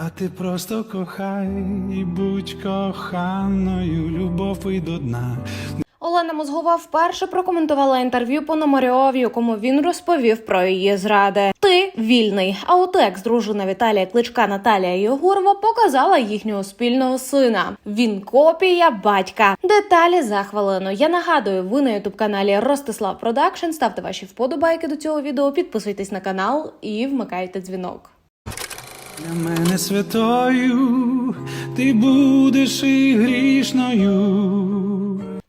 А ти просто кохай і будь коханою, любов і до дна. Олена Мозгова вперше прокоментувала інтерв'ю Пономарьова, в якому він розповів про її зради. Ти вільний. А от екс-дружина Віталія Кличка Наталія Єгорова показала їхнього спільного сина. Він копія батька. Деталі за хвилину. Я нагадую, ви на ютуб каналі Ростислав Продакшн. Ставте ваші вподобайки до цього відео, підписуйтесь на канал і вмикайте дзвінок. Для мене святою ти будеш і грішною.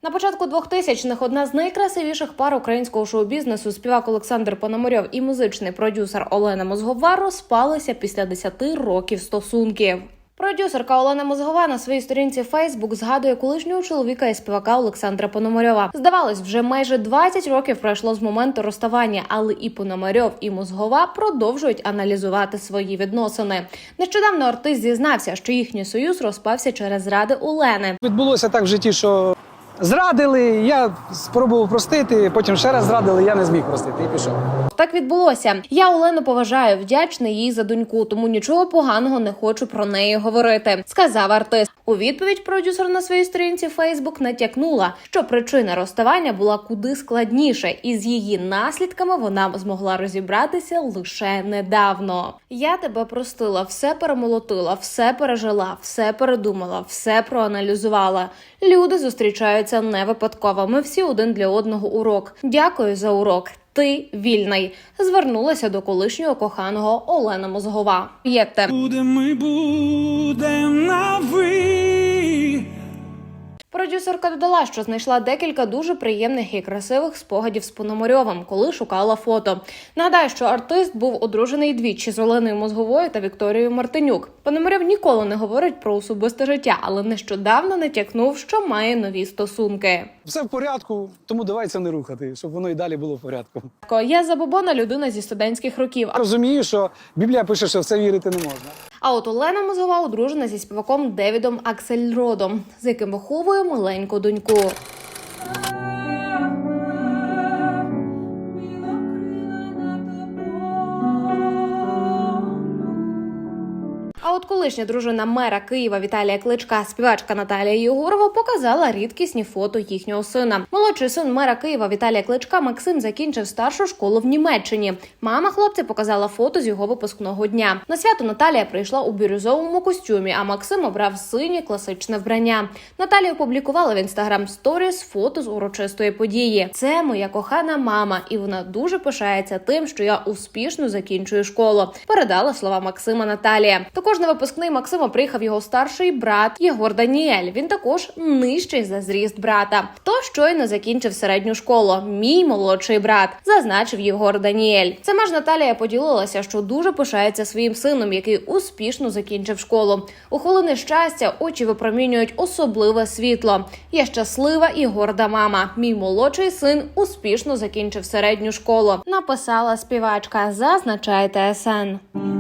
На початку 2000-х одна з найкрасивіших пар українського шоу-бізнесу співак Олександр Пономарьов і музичний продюсер Олена Мозговар розпалися після 10 років стосунків. Продюсерка Олена Мозгова на своїй сторінці Фейсбук згадує колишнього чоловіка і співака Олександра Пономарьова. Здавалось, вже майже 20 років пройшло з моменту розставання, але і Пономарьов, і Мозгова продовжують аналізувати свої відносини. Нещодавно артист зізнався, що їхній союз розпався через зради Олени. Відбулося так в житті, що зрадили, я спробував простити, потім ще раз зрадили, я не зміг простити і пішов. Так відбулося. Я Олену поважаю, вдячний їй за доньку, тому нічого поганого не хочу про неї говорити. Сказав артист. У відповідь продюсер на своїй сторінці Фейсбук натякнула, що причина розставання була куди складніше, і з її наслідками вона змогла розібратися лише недавно. Я тебе простила, все перемолотила, все пережила, все передумала, все проаналізувала. Люди зустрічаються не випадково. Ми всі один для одного урок. Дякую за урок. Ти вільний. Звернулася до колишнього коханого Олена Мозгова. Єте. Буде ми будем на ви. Продюсерка додала, що знайшла декілька дуже приємних і красивих спогадів з Пономарьовим, коли шукала фото. Нагадаю, що артист був одружений двічі з Оленою Мозговою та Вікторією Мартинюк. Пономарьов ніколи не говорить про особисте життя, але нещодавно натякнув, що має нові стосунки. Все в порядку, тому давай це не рухати, щоб воно і далі було в порядку. Я забобона людина зі студентських років. Розумію, що Біблія пише, що в це вірити не можна. А от Олена Мозгова одружена зі співаком Девідом Аксельродом, з яким виховує маленьку доньку. От колишня дружина мера Києва Віталія Кличка, співачка Наталія Єгорова, показала рідкісні фото їхнього сина. Молодший син мера Києва Віталія Кличка Максим закінчив старшу школу в Німеччині. Мама хлопця показала фото з його випускного дня. На свято Наталія прийшла у бірюзовому костюмі, а Максим обрав синє класичне вбрання. Наталія опублікувала в інстаграм сторіс фото з урочистої події. Це моя кохана мама, і вона дуже пишається тим, що я успішно закінчую школу. Передала слова Максима Наталія. Також на випускний Максима приїхав його старший брат Єгор Даніель. Він також нижчий за зріст брата. Хто щойно закінчив середню школу? Мій молодший брат, зазначив Єгор Даніель. Сама ж Наталія поділилася, що дуже пишається своїм сином, який успішно закінчив школу. У хвилини щастя очі випромінюють особливе світло. Я щаслива і горда мама. Мій молодший син успішно закінчив середню школу. Написала співачка. Зазначає ТСН.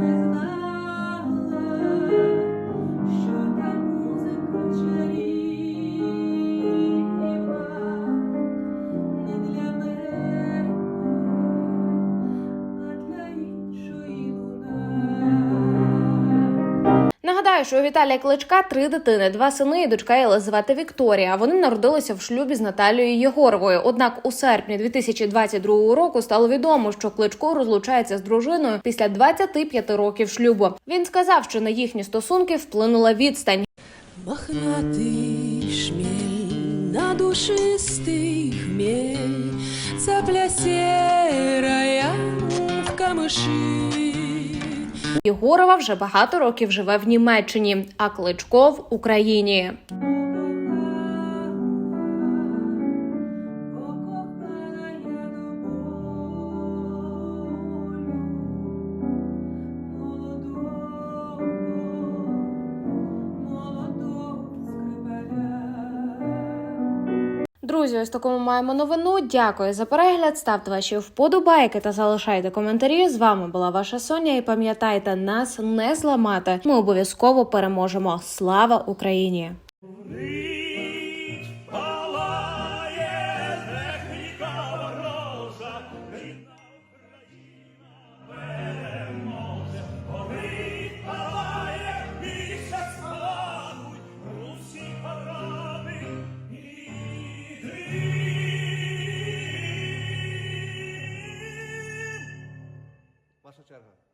Нагадаю, що у Віталія Кличка три дитини, два сини і дочка Єлизавета Вікторія. Вони народилися в шлюбі з Наталією Єгоровою. Однак у серпні 2022 року стало відомо, що Кличко розлучається з дружиною після 25 років шлюбу. Він сказав, що на їхні стосунки вплинула відстань. Мохнатий шмель, на душистый хмель, Цапля серая в камыши. Єгорова вже багато років живе в Німеччині, а Кличко в Україні. Друзі, ось такому маємо новину. Дякую за перегляд. Ставте ваші вподобайки та залишайте коментарі. З вами була ваша Соня. І пам'ятайте, нас не зламати. Ми обов'язково переможемо. Слава Україні! 사랑하고